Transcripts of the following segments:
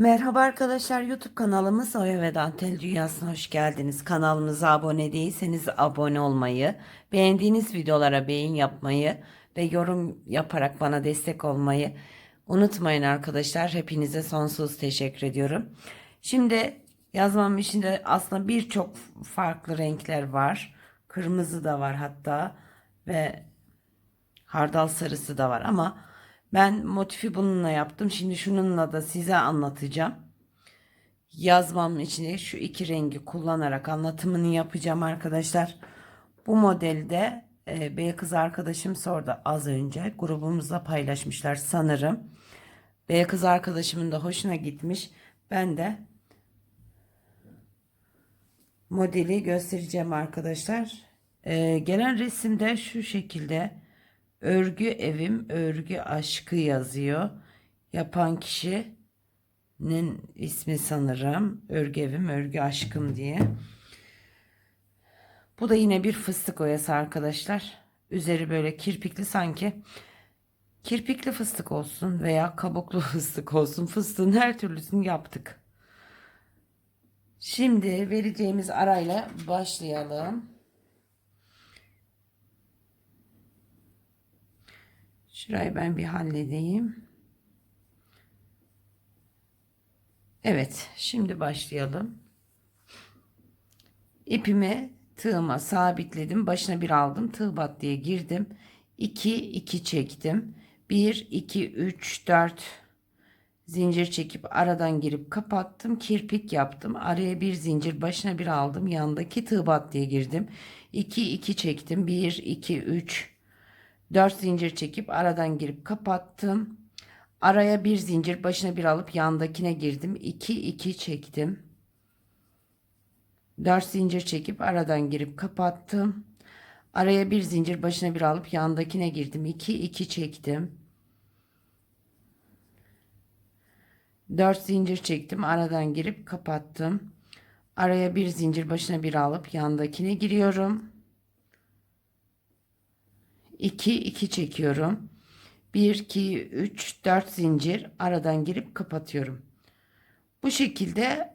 Merhaba arkadaşlar YouTube kanalımız Oya ve Dantel Dünyası'na hoş geldiniz. Kanalımıza abone değilseniz abone olmayı, beğendiğiniz videolara beğen yapmayı ve yorum yaparak bana destek olmayı unutmayın arkadaşlar. Hepinize sonsuz teşekkür ediyorum. Şimdi yazmamın içinde aslında birçok farklı renkler var. Kırmızı da var hatta ve hardal sarısı da var ama ben motifi bununla yaptım. Şimdi şununla da size anlatacağım. Yazmamın içine şu iki rengi kullanarak anlatımını yapacağım arkadaşlar. Bu modelde e, bey kız arkadaşım sordu az önce. Grubumuzda paylaşmışlar sanırım. Bey kız arkadaşımın da hoşuna gitmiş. Ben de modeli göstereceğim arkadaşlar. E, gelen resimde şu şekilde örgü evim örgü aşkı yazıyor. Yapan kişinin ismi sanırım örgü evim örgü aşkım diye. Bu da yine bir fıstık oyası arkadaşlar. Üzeri böyle kirpikli sanki. Kirpikli fıstık olsun veya kabuklu fıstık olsun. Fıstığın her türlüsünü yaptık. Şimdi vereceğimiz arayla başlayalım. Şurayı ben bir halledeyim. Evet, şimdi başlayalım. İpimi tığıma sabitledim. Başına bir aldım. Tığ bat diye girdim. 2 2 çektim. 1 2 3 4 zincir çekip aradan girip kapattım. Kirpik yaptım. Araya bir zincir, başına bir aldım. Yandaki tığ bat diye girdim. 2 2 çektim. 1 2 3 4 zincir çekip aradan girip kapattım. Araya bir zincir başına bir alıp yandakine girdim. 2 2 çektim. 4 zincir çekip aradan girip kapattım. Araya bir zincir başına bir alıp yandakine girdim. 2 2 çektim. 4 zincir çektim. Aradan girip kapattım. Araya bir zincir başına bir alıp yandakine giriyorum. 2 2 çekiyorum. 1 2 3 4 zincir aradan girip kapatıyorum. Bu şekilde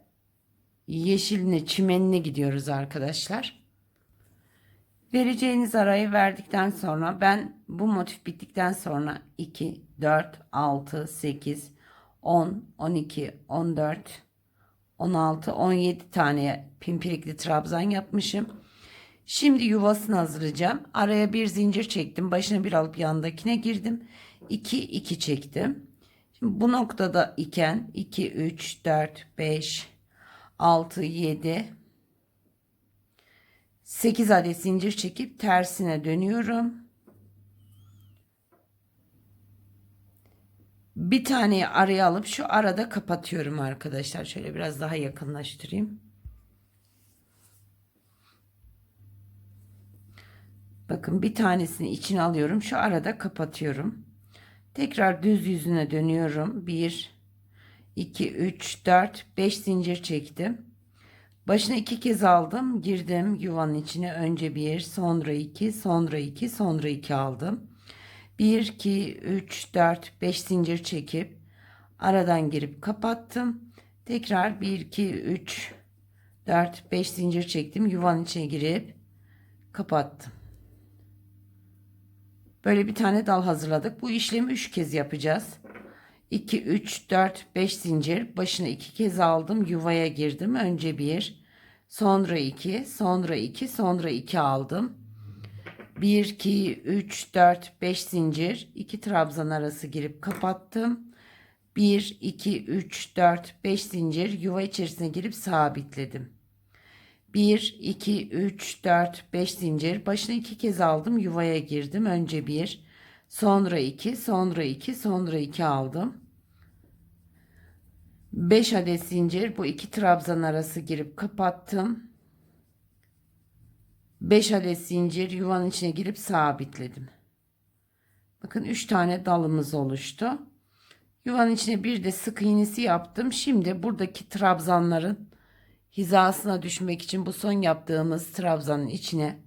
yeşiline çimenine gidiyoruz arkadaşlar. Vereceğiniz arayı verdikten sonra ben bu motif bittikten sonra 2 4 6 8 10 12 14 16 17 tane pimpirikli trabzan yapmışım. Şimdi yuvasını hazırlayacağım. Araya bir zincir çektim. Başına bir alıp yandakine girdim. 2 2 çektim. Şimdi bu noktada iken 2 3 4 5 6 7 8 adet zincir çekip tersine dönüyorum. Bir taneyi araya alıp şu arada kapatıyorum arkadaşlar. Şöyle biraz daha yakınlaştırayım. Bakın bir tanesini içine alıyorum. Şu arada kapatıyorum. Tekrar düz yüzüne dönüyorum. 1 2 3 4 5 zincir çektim. Başına iki kez aldım. Girdim yuvanın içine. Önce 1, sonra 2, sonra 2, sonra 2 aldım. 1 2 3 4 5 zincir çekip aradan girip kapattım. Tekrar 1 2 3 4 5 zincir çektim. Yuvanın içine girip kapattım. Böyle bir tane dal hazırladık. Bu işlemi 3 kez yapacağız. 2, 3, 4, 5 zincir. Başına 2 kez aldım. Yuvaya girdim. Önce 1, sonra 2, sonra 2, sonra 2 aldım. 1, 2, 3, 4, 5 zincir. 2 trabzan arası girip kapattım. 1, 2, 3, 4, 5 zincir. Yuva içerisine girip sabitledim. 1, 2, 3, 4, 5 zincir. Başına iki kez aldım. Yuvaya girdim. Önce 1, sonra 2, sonra 2, sonra 2 aldım. 5 adet zincir. Bu iki trabzan arası girip kapattım. 5 adet zincir yuvanın içine girip sabitledim. Bakın 3 tane dalımız oluştu. Yuvanın içine bir de sık iğnesi yaptım. Şimdi buradaki trabzanların hizasına düşmek için bu son yaptığımız trabzanın içine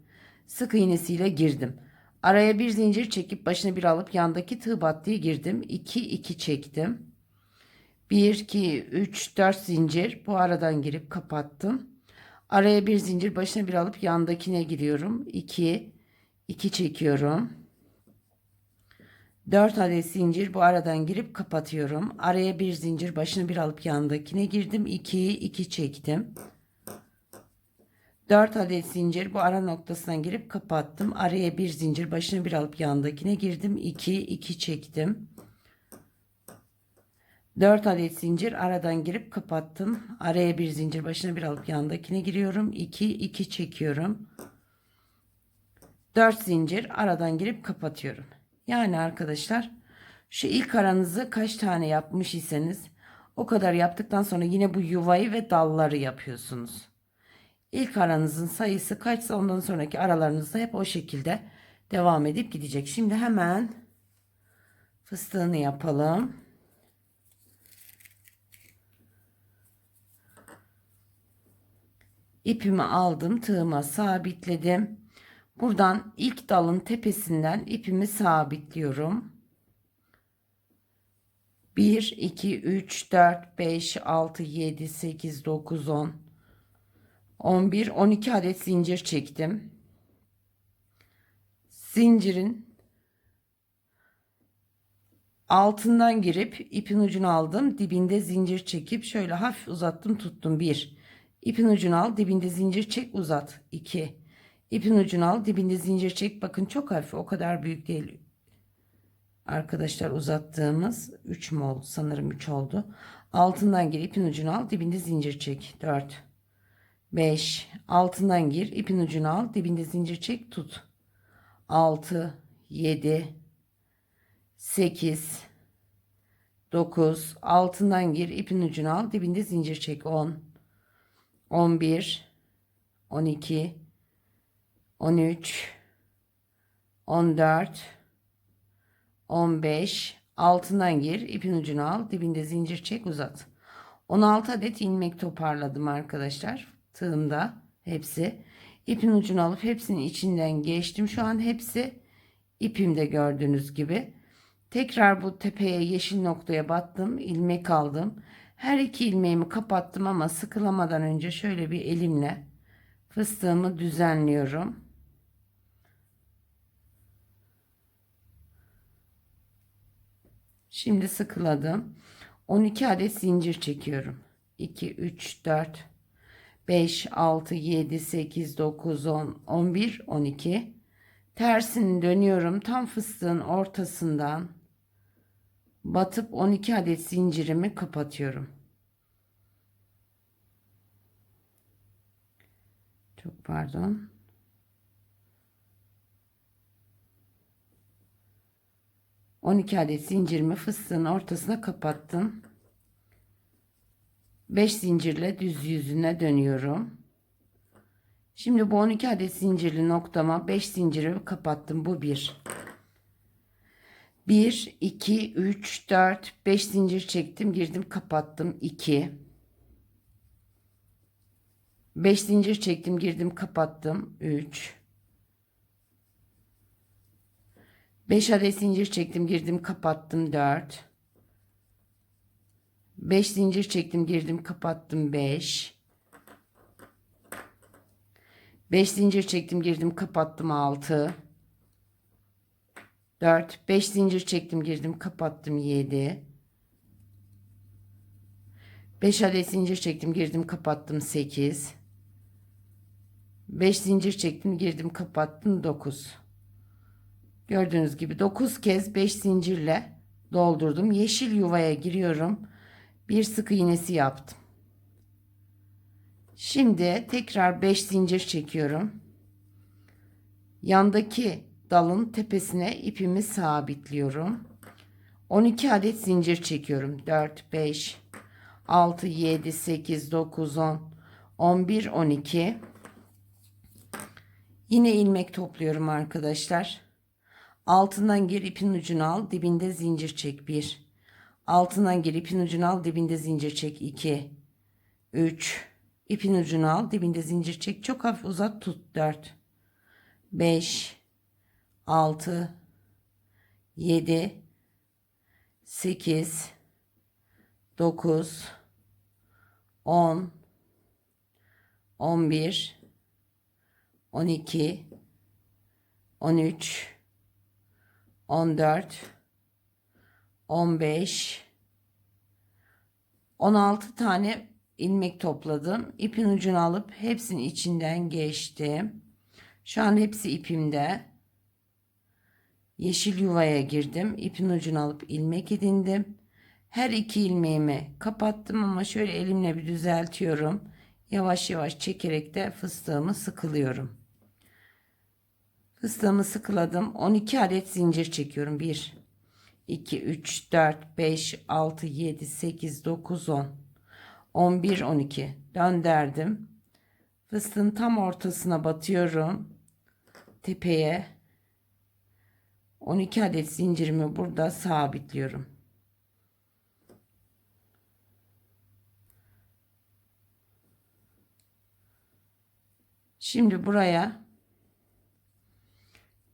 sık iğnesiyle girdim. Araya bir zincir çekip başına bir alıp yandaki tığ battıya girdim. 2 2 çektim. 1, 2, 3, 4 zincir. Bu aradan girip kapattım. Araya bir zincir başına bir alıp yandakine giriyorum. 2, 2 çekiyorum. 4 adet zincir bu aradan girip kapatıyorum. Araya bir zincir başını bir alıp yandakine girdim. 2, 2 çektim. 4 adet zincir bu ara noktasından girip kapattım. Araya bir zincir başını bir alıp yandakine girdim. 2 2 çektim. 4 adet zincir aradan girip kapattım. Araya bir zincir başına bir alıp yandakine giriyorum. 2 2 çekiyorum. 4 zincir aradan girip kapatıyorum. Yani arkadaşlar şu ilk aranızı kaç tane yapmış iseniz o kadar yaptıktan sonra yine bu yuvayı ve dalları yapıyorsunuz. İlk aranızın sayısı kaçsa ondan sonraki aralarınızda hep o şekilde devam edip gidecek. Şimdi hemen fıstığını yapalım. İpimi aldım, tığıma sabitledim. Buradan ilk dalın tepesinden ipimi sabitliyorum. 1 2 3 4 5 6 7 8 9 10 11 12 adet zincir çektim. Zincirin altından girip ipin ucunu aldım. Dibinde zincir çekip şöyle hafif uzattım tuttum. 1 ipin ucunu al dibinde zincir çek uzat. 2 ipin ucunu al dibinde zincir çek. Bakın çok hafif o kadar büyük değil. Arkadaşlar uzattığımız 3 mü oldu? Sanırım 3 oldu. Altından gir ipin ucunu al dibinde zincir çek. 4 5 altından gir ipin ucunu al dibinde zincir çek tut 6 7 8 9 altından gir ipin ucunu al dibinde zincir çek 10 11 12 13 14 15 altından gir ipin ucunu al dibinde zincir çek uzat 16 adet ilmek toparladım arkadaşlar tığımda hepsi. ipin ucunu alıp hepsinin içinden geçtim. Şu an hepsi ipimde gördüğünüz gibi. Tekrar bu tepeye yeşil noktaya battım. ilmek aldım. Her iki ilmeğimi kapattım ama sıkılamadan önce şöyle bir elimle fıstığımı düzenliyorum. Şimdi sıkıladım. 12 adet zincir çekiyorum. 2 3 4 5, 6, 7, 8, 9, 10, 11, 12. Tersini dönüyorum. Tam fıstığın ortasından batıp 12 adet zincirimi kapatıyorum. Çok pardon. On iki adet zincirimi fıstığın ortasına kapattım. 5 zincirle düz yüzüne dönüyorum. Şimdi bu 12 adet zincirli noktama 5 zinciri kapattım. Bu 1. 1, 2, 3, 4, 5 zincir çektim. Girdim kapattım. 2. 5 zincir çektim. Girdim kapattım. 3. 5 adet zincir çektim. Girdim kapattım. 4. 5 zincir çektim girdim kapattım 5 5 zincir çektim girdim kapattım 6 4 5 zincir çektim girdim kapattım 7 5 adet zincir çektim girdim kapattım 8 5 zincir çektim girdim kapattım 9 gördüğünüz gibi 9 kez 5 zincirle doldurdum yeşil yuvaya giriyorum bir sık iğnesi yaptım. Şimdi tekrar 5 zincir çekiyorum. Yandaki dalın tepesine ipimi sabitliyorum. 12 adet zincir çekiyorum. 4 5 6 7 8 9 10 11 12 Yine ilmek topluyorum arkadaşlar. Altından gir ipin ucunu al, dibinde zincir çek. 1 altından gir ipin ucunu al dibinde zincir çek. 2 3 ipin ucunu al dibinde zincir çek. Çok hafif uzat tut. 4 5 6 7 8 9 10 11 12 13 14 15 16 tane ilmek topladım. İpin ucunu alıp hepsinin içinden geçtim. Şu an hepsi ipimde. Yeşil yuvaya girdim. İpin ucunu alıp ilmek edindim. Her iki ilmeğimi kapattım ama şöyle elimle bir düzeltiyorum. Yavaş yavaş çekerek de fıstığımı sıkılıyorum. Fıstığımı sıkıladım. 12 adet zincir çekiyorum. 1 2 3 4 5 6 7 8 9 10 11 12 döndürdüm. Fıstığın tam ortasına batıyorum. Tepeye 12 adet zincirimi burada sabitliyorum. Şimdi buraya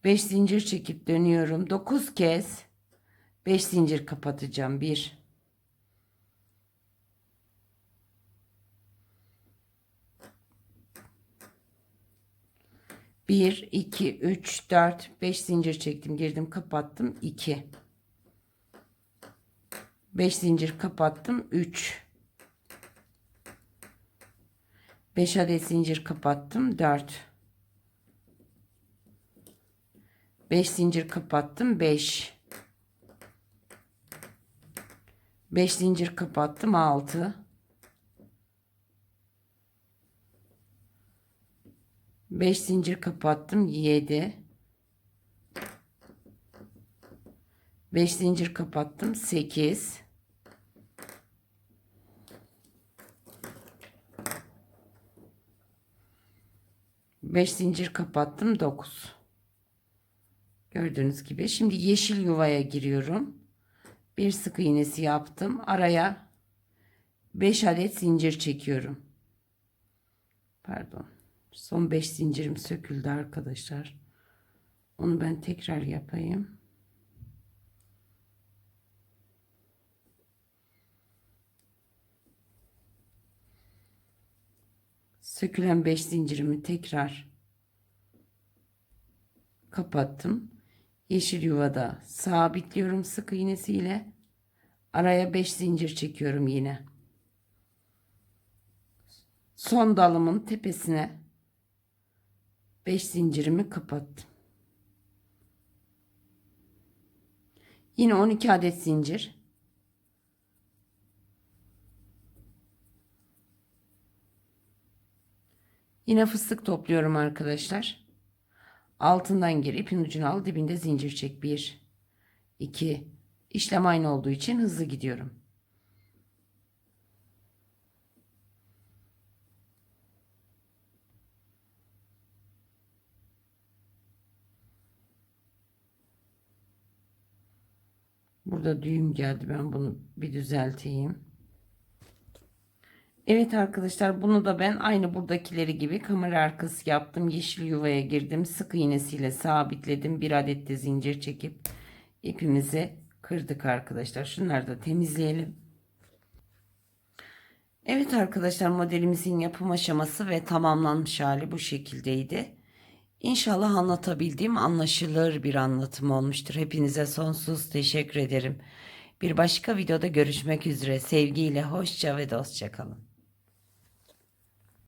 5 zincir çekip dönüyorum. 9 kez 5 zincir kapatacağım. 1 1 2 3 4 5 zincir çektim, girdim, kapattım. 2 5 zincir kapattım. 3 5 adet zincir kapattım. 4 5 zincir kapattım. 5 5 zincir kapattım. 6 5 zincir kapattım. 7 5 zincir kapattım. 8 5 zincir kapattım 9 gördüğünüz gibi. Şimdi yeşil yuvaya giriyorum. Bir sık iğnesi yaptım. Araya 5 adet zincir çekiyorum. Pardon. Son 5 zincirim söküldü arkadaşlar. Onu ben tekrar yapayım. Sökülen 5 zincirimi tekrar kapattım. Yeşil yuvada sabitliyorum sık iğnesiyle. Araya 5 zincir çekiyorum yine. Son dalımın tepesine 5 zincirimi kapattım. Yine 12 adet zincir. Yine fıstık topluyorum arkadaşlar. Altından gir ipin ucunu al dibinde zincir çek. 1 2 işlem aynı olduğu için hızlı gidiyorum. Burada düğüm geldi. Ben bunu bir düzelteyim. Evet arkadaşlar bunu da ben aynı buradakileri gibi kamera arkası yaptım. Yeşil yuvaya girdim. Sık iğnesiyle sabitledim. Bir adet de zincir çekip ipimizi kırdık arkadaşlar. Şunları da temizleyelim. Evet arkadaşlar modelimizin yapım aşaması ve tamamlanmış hali bu şekildeydi. İnşallah anlatabildiğim anlaşılır bir anlatım olmuştur. Hepinize sonsuz teşekkür ederim. Bir başka videoda görüşmek üzere. Sevgiyle hoşça ve dostça kalın.